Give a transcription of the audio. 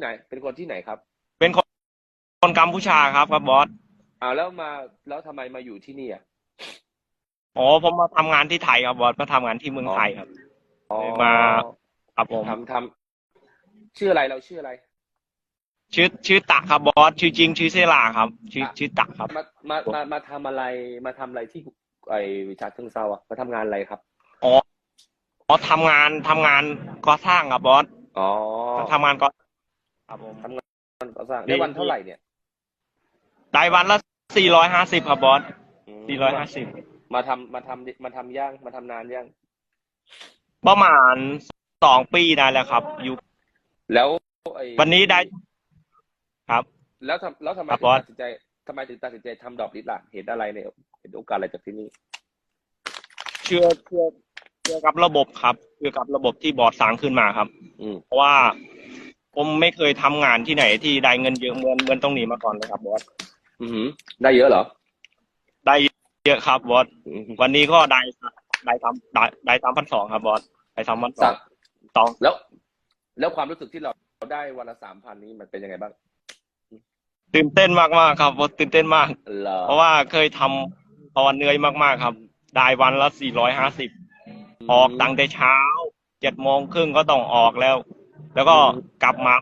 ไหน เป็นคนที่ไหนครับ เป็นคนคนกัมพูชาครับครับบอสอ่าแล้วมาแล้วทำไมมาอยู่ที่นี่อะอ๋อผมมาทำงานที่ไทยครับบอสมาทำงานที่เมืองไทยครับอ๋อมาครับผมทำทำชื่ออะไรเราชื่ออะไร ชื่อชื่อตะครับบอสชื่อจริงชื่อเซลาครับ ชื่อชื่อตะครับ มามามามาทำอะไรมาทำอะไรที่ไอวิชาเชิงเซาอะมาทำงานอะไรครับอ๋อทำงานทำงานก่อสร้างครับบอสอ๋อ ทำงานก่อ ครับผมก่อสร้างได้วันเท่าไหร่เนี่ยได้วันละสี่ร้อยห้าสิบครับบอสมสี่ร้อยห้าสิบมาทำมาทำมาทำย่างมาทำนานย่างประมาณสองปีได้แล้วครับอยู่แล้วไอ้วันนี้ได้ ครับ แล้วทำแล้วทำไมครับถึบงอสตัดสินใจทำไมถึงตัดสินใจทำดอกลิสล่ะเห็นอะไรเนี่ยเห็นโอกาสอะไรจากที่นี่เชื่อเชื่อเชื่อกับระบบครับเชื่อกับระบบที่บอร์ดสร้างขึ้นมาครับอืมเพราะว่า ผมไม่เคยทำงานที่ไหนที่ได้เงินเยอะเหมือนเหมือนตรงนี้มาก่อนเลยครับบอสอือหือ ได้เยอะเหรอได้เยอะครับบอสอืมวันนี้ก็ได้ได้ทำได้ได้สามพันสองครับบอสได้สามพันสอสั่งงสองแล้ว แล้วความรู้สึกที่เราได้วันละสามพันนี้มันเป็นยังไงบ้างตื่นเต้นมากมากๆครับบอสตื่นเต้นมาก เหรอเพราะว่าเคยทำตอนเหนื่อยมากๆครับ ได้วันละสี่ร้อยห้าสิบออกตั้งแต่เช้าเจ็ดโมงครึ่งก็ต้องออกแล้ว แล้วก็กลับมา